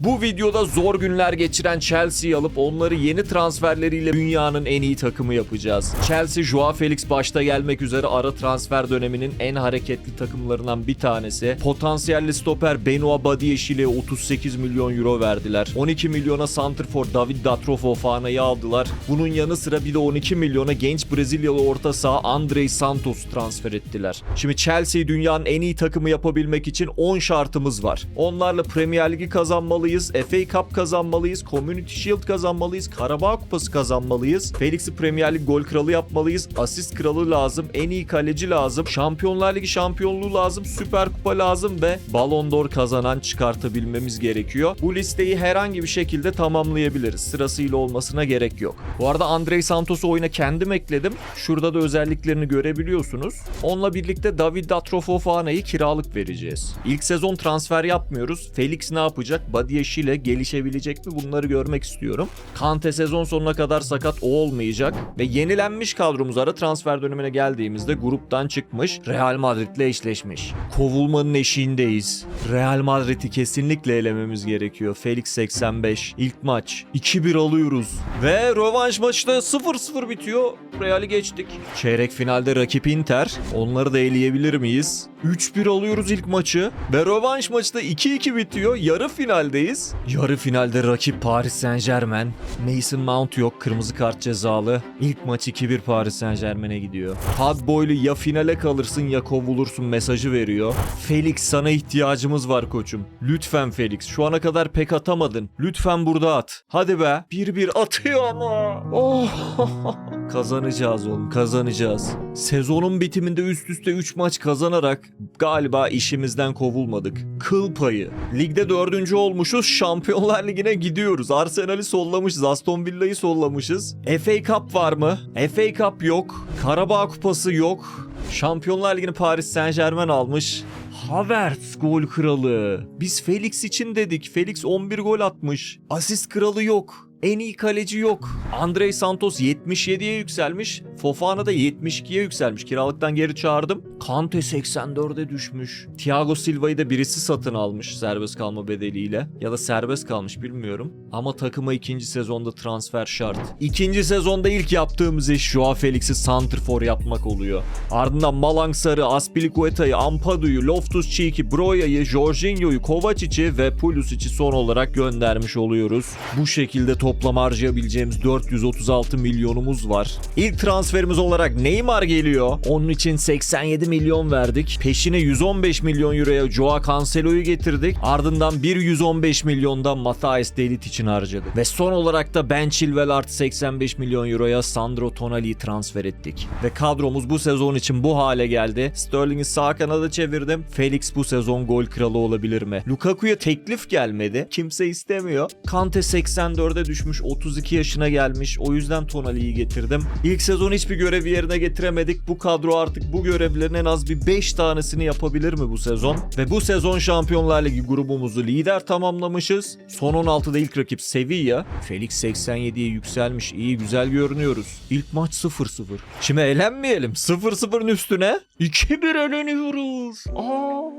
Bu videoda zor günler geçiren Chelsea'yi alıp onları yeni transferleriyle dünyanın en iyi takımı yapacağız. Chelsea, Joao Felix başta gelmek üzere ara transfer döneminin en hareketli takımlarından bir tanesi. Potansiyelli stoper Benoit Badiashile 38 milyon euro verdiler. 12 milyona santrfor David Datro Fofana'yı aldılar. Bunun yanı sıra bir de 12 milyona genç Brezilyalı orta saha Andrei Santos transfer ettiler. Şimdi Chelsea'yi dünyanın en iyi takımı yapabilmek için 10 şartımız var. Onlarla Premier Ligi kazanmalıyız, FA Cup kazanmalıyız, Community Shield kazanmalıyız, Karabağ Kupası kazanmalıyız. Felix'i Premier Lig gol kralı yapmalıyız, asist kralı lazım, en iyi kaleci lazım, Şampiyonlar Ligi şampiyonluğu lazım, Süper Kupa lazım ve Ballon d'Or kazanan çıkartabilmemiz gerekiyor. Bu listeyi herhangi bir şekilde tamamlayabiliriz. Sırasıyla olmasına gerek yok. Bu arada Andrei Santos'u oyuna kendim ekledim. Şurada da özelliklerini görebiliyorsunuz. Onunla birlikte David Datro Fofana'yı kiralık vereceğiz. İlk sezon transfer yapmıyoruz. Felix ne yapacak? Badiashile gelişebilecek mi? Bunları görmek istiyorum. Kante sezon sonuna kadar sakat olmayacak. Ve yenilenmiş kadromuz ara transfer dönemine geldiğimizde gruptan çıkmış. Real Madrid'le eşleşmiş. Kovulmanın eşiğindeyiz. Real Madrid'i kesinlikle elememiz gerekiyor. Felix 85. İlk maç. 2-1 alıyoruz. Ve rövanş maçı da 0-0 bitiyor. Real'i geçtik. Çeyrek finalde rakip Inter. Onları da eleyebilir miyiz? 3-1 alıyoruz ilk maçı. Ve rövanş maçı da 2-2 bitiyor. Yarı finaldeyiz. Yarı finalde rakip Paris Saint Germain. Mason Mount yok. Kırmızı kart cezalı. İlk maç 2-1 Paris Saint Germain'e gidiyor. Boyle ya finale kalırsın ya kovulursun mesajı veriyor. Felix sana ihtiyacımız var koçum. Lütfen Felix. Şu ana kadar pek atamadın. Lütfen burada at. Hadi be. 1-1 atıyor ama. Oh. kazanacağız oğlum kazanacağız. Sezonun bitiminde üst üste 3 maç kazanarak galiba işimizden kovulmadık. Kıl payı. Ligde dördüncü olmuşuz. Şampiyonlar Ligi'ne gidiyoruz. Arsenal'i sollamışız. Aston Villa'yı sollamışız. FA Cup var mı? FA Cup yok. Karabağ Kupası yok. Şampiyonlar Ligi'ni Paris Saint Germain almış. Havertz gol kralı. Biz Felix için dedik. Felix 11 gol atmış. Asist kralı yok. En iyi kaleci yok. Andrei Santos 77'ye yükselmiş. Fofana da 72'ye yükselmiş. Kiralıktan geri çağırdım. Kante 84'e düşmüş. Thiago Silva'yı da birisi satın almış serbest kalma bedeliyle. Ya da serbest kalmış bilmiyorum. Ama takıma ikinci sezonda transfer şart. İkinci sezonda ilk yaptığımız iş Joao Felix'i santrfor yapmak oluyor. Ardından Malang Sarı, Aspilicueta'yı, Ampadu'yu, Loftus-Cheek'i, Broya'yı, Jorginho'yu, Kovacic'i ve Pulisic'i son olarak göndermiş oluyoruz. Bu şekilde toplam harcayabileceğimiz 436 milyonumuz var. İlk transferimiz olarak Neymar geliyor. Onun için 87 milyon verdik. Peşine 115 milyon euroya Joao Cancelo'yu getirdik. Ardından bir 115 milyonda Matthijs Delit için harcadık. Ve son olarak da Ben Chilwell artı 85 milyon euroya Sandro Tonali'yi transfer ettik. Ve kadromuz bu sezon için bu hale geldi. Sterling'i sağ kanada çevirdim. Felix bu sezon gol kralı olabilir mi? Lukaku'ya teklif gelmedi. Kimse istemiyor. Kante 84'e düşmüş. 32 yaşına gelmiş. O yüzden Tonali'yi getirdim. İlk sezon hiçbir görevi yerine getiremedik. Bu kadro artık bu görevlerin en az bir 5 tanesini yapabilir mi bu sezon? Ve bu sezon Şampiyonlar Ligi grubumuzu lider tamamlamışız. Son 16'da ilk rakip Sevilla. Felix 87'ye yükselmiş. İyi güzel görünüyoruz. İlk maç 0-0. Şimdi eğlenmeyelim. 0-0'ın üstüne 2-1 eleniyoruz. Aa.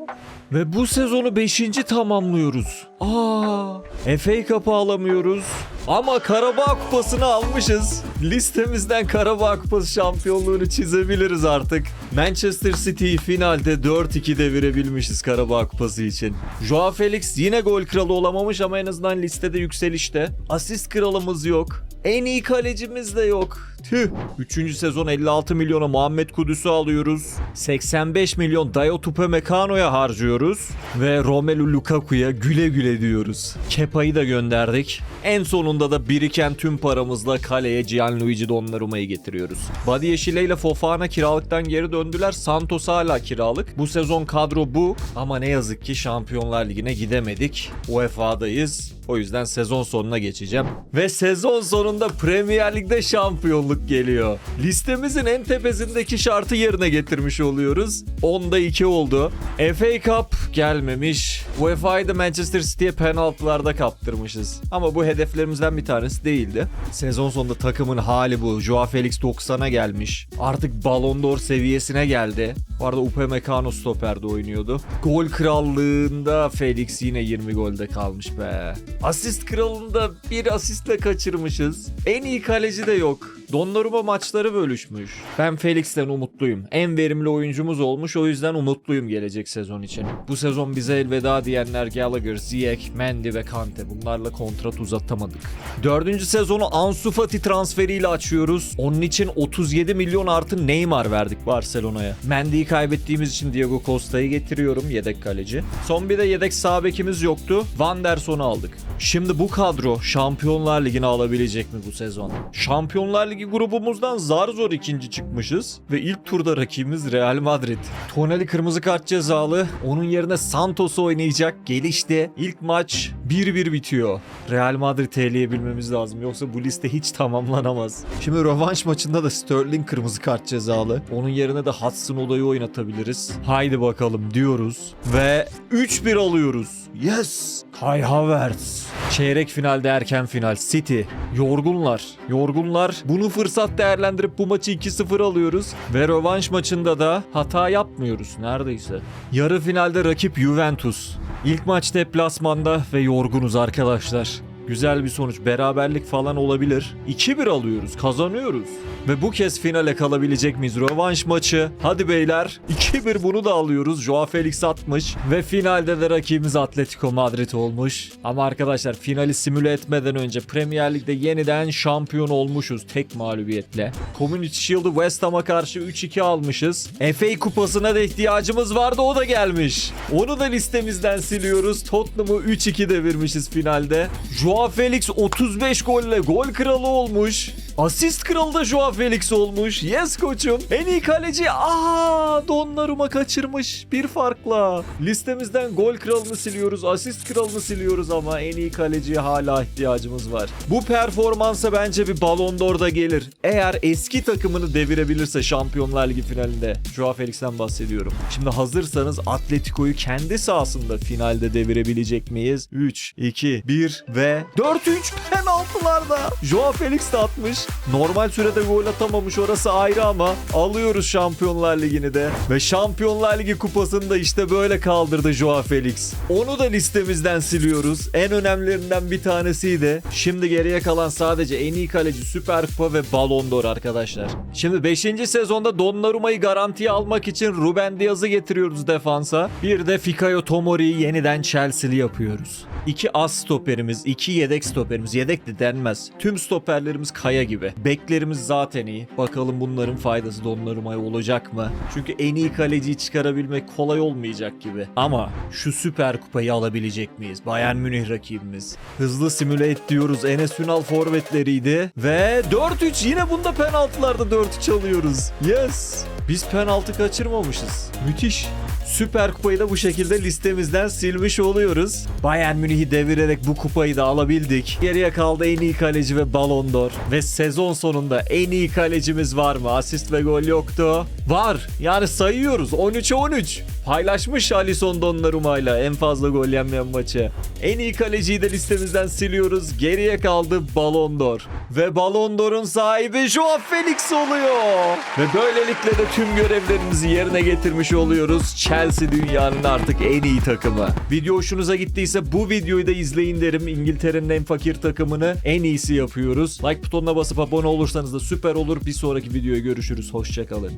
Ve bu sezonu 5. tamamlıyoruz. Aa. FA Cup'ı alamıyoruz. Ama Karabağ Kupası'nı almışız. Listemizden Karabağ Kupası şampiyonluğunu çizebiliriz artık. Manchester City'yi finalde 4-2 devirebilmişiz Karabağ Kupası için. Joao Felix yine gol kralı olamamış ama en azından listede yükselişte. Asist kralımız yok. En iyi kalecimiz de yok. Tüh. 3. sezon 56 milyona Muhammed Kudüs'ü alıyoruz. 85 milyon Dayot Upamecano'ya harcıyoruz. Ve Romelu Lukaku'ya güle güle diyoruz. Kepa'yı da gönderdik. En sonunda da biriken tüm paramızla kaleye Gianluigi Donnarumma'yı getiriyoruz. Badiashile ile Fofana kiralıktan geri döndüler. Santos hala kiralık. Bu sezon kadro bu. Ama ne yazık ki Şampiyonlar Ligi'ne gidemedik. UEFA'dayız. O yüzden sezon sonuna geçeceğim. Ve sezon sonunda Premier Lig'de şampiyonluk geliyor. Listemizin en tepesindeki şartı yerine getirmiş oluyoruz. Onda 2 oldu. FA Cup gelmemiş. UEFA'yı da Manchester City'ye penaltılarda kaptırmışız. Ama bu hedeflerimizden bir tanesi değildi. Sezon sonunda takımın hali bu. Joao Felix 90'a gelmiş. Artık Ballon d'Or seviyesi seviyesine geldi. Bu arada Upamecano stoperde oynuyordu. Gol krallığında Felix yine 20 golde kalmış be. Asist kralında bir asistle kaçırmışız. En iyi kaleci de yok. Donnarumma maçları bölüşmüş. Ben Felix'ten umutluyum. En verimli oyuncumuz olmuş o yüzden umutluyum gelecek sezon için. Bu sezon bize elveda diyenler Gallagher, Ziyech, Mendy ve Kante. Bunlarla kontrat uzatamadık. Dördüncü sezonu Ansu Fati transferiyle açıyoruz. Onun için 37 milyon artı Neymar verdik Barcelona'ya. Mendy'yi kaybettiğimiz için Diego Costa'yı getiriyorum yedek kaleci. Son bir de yedek sağ bekimiz yoktu. Van der Son'u aldık. Şimdi bu kadro Şampiyonlar Ligi'ni alabilecek mi bu sezon? Şampiyonlar Ligi grubumuzdan zar zor ikinci çıkmışız ve ilk turda rakibimiz Real Madrid. Tonali kırmızı kart cezalı. Onun yerine Santos oynayacak. Gelişti. İlk maç 1-1 bitiyor. Real Madrid eleyebilmemiz lazım. Yoksa bu liste hiç tamamlanamaz. Şimdi rövanş maçında da Sterling kırmızı kart cezalı. Onun yerine de Hudson Odoi oynatabiliriz. Haydi bakalım diyoruz. Ve 3-1 alıyoruz. Yes! Kai Havertz. Çeyrek finalde erken final. City. Yorgunlar. Yorgunlar. Bunu fırsat değerlendirip bu maçı 2-0 alıyoruz. Ve rövanş maçında da hata yapmıyoruz neredeyse. Yarı finalde rakip Juventus. İlk maç deplasmanda ve yorgunuz arkadaşlar. Güzel bir sonuç. Beraberlik falan olabilir. 2-1 alıyoruz. Kazanıyoruz. Ve bu kez finale kalabilecek miyiz? Rövanş maçı. Hadi beyler. 2-1 bunu da alıyoruz. Joao Felix atmış. Ve finalde de rakibimiz Atletico Madrid olmuş. Ama arkadaşlar finali simüle etmeden önce Premier Lig'de yeniden şampiyon olmuşuz tek mağlubiyetle. Community Shield'ı West Ham'a karşı 3-2 almışız. FA kupasına da ihtiyacımız vardı o da gelmiş. Onu da listemizden siliyoruz. Tottenham'ı 3-2 devirmişiz finalde. Joao Felix 35 golle gol kralı olmuş. Asist kralı da Joao Felix olmuş. Yes koçum. En iyi kaleci. Aa, Donnarumma kaçırmış bir farkla. Listemizden gol kralını siliyoruz. Asist kralını siliyoruz ama en iyi kaleciye hala ihtiyacımız var. Bu performansa bence bir Ballon d'Or da gelir. Eğer eski takımını devirebilirse Şampiyonlar Ligi finalinde. Joao Felix'ten bahsediyorum. Şimdi hazırsanız Atletico'yu kendi sahasında finalde devirebilecek miyiz? 3, 2, 1 ve 4-3 penaltılarda. Joao Felix de atmış. Normal sürede gol atamamış orası ayrı ama alıyoruz Şampiyonlar Ligi'ni de. Ve Şampiyonlar Ligi kupasını da işte böyle kaldırdı Joao Felix. Onu da listemizden siliyoruz. En önemlilerinden bir tanesiydi. Şimdi geriye kalan sadece en iyi kaleci Süper Kupa ve Ballon d'Or arkadaşlar. Şimdi 5. sezonda Donnarumma'yı garantiye almak için Ruben Diaz'ı getiriyoruz defansa. Bir de Fikayo Tomori'yi yeniden Chelsea'li yapıyoruz. İki az stoperimiz, iki yedek stoperimiz. Yedek de denmez. Tüm stoperlerimiz kaya gibi. Beklerimiz zaten iyi. Bakalım bunların faydası Donnarumma'ya olacak mı? Çünkü en iyi kaleciyi çıkarabilmek kolay olmayacak gibi. Ama şu süper kupayı alabilecek miyiz? Bayern Münih rakibimiz. Hızlı simüle et diyoruz. Enes Ünal forvetleriydi. Ve 4-3 yine bunda penaltılarda 4-3 alıyoruz. Yes. Biz penaltı kaçırmamışız. Müthiş. Süper Kupayı da bu şekilde listemizden silmiş oluyoruz. Bayern Münih'i devirerek bu kupayı da alabildik. Geriye kaldı en iyi kaleci ve Ballon d'Or. Ve sezon sonunda en iyi kalecimiz var mı? Asist ve gol yoktu. Var. Yani sayıyoruz. 13'e 13. Paylaşmış Alisson Donnarumma'yla en fazla gol yenmeyen maçı. En iyi kaleciyi de listemizden siliyoruz. Geriye kaldı Ballon d'Or. Ve Ballon d'Or'un sahibi Joao Felix oluyor. Ve böylelikle de tüm görevlerimizi yerine getirmiş oluyoruz. Chelsea dünyanın artık en iyi takımı. Video hoşunuza gittiyse bu videoyu da izleyin derim. İngiltere'nin en fakir takımını en iyisi yapıyoruz. Like butonuna basıp abone olursanız da süper olur. Bir sonraki videoya görüşürüz. Hoşçakalın.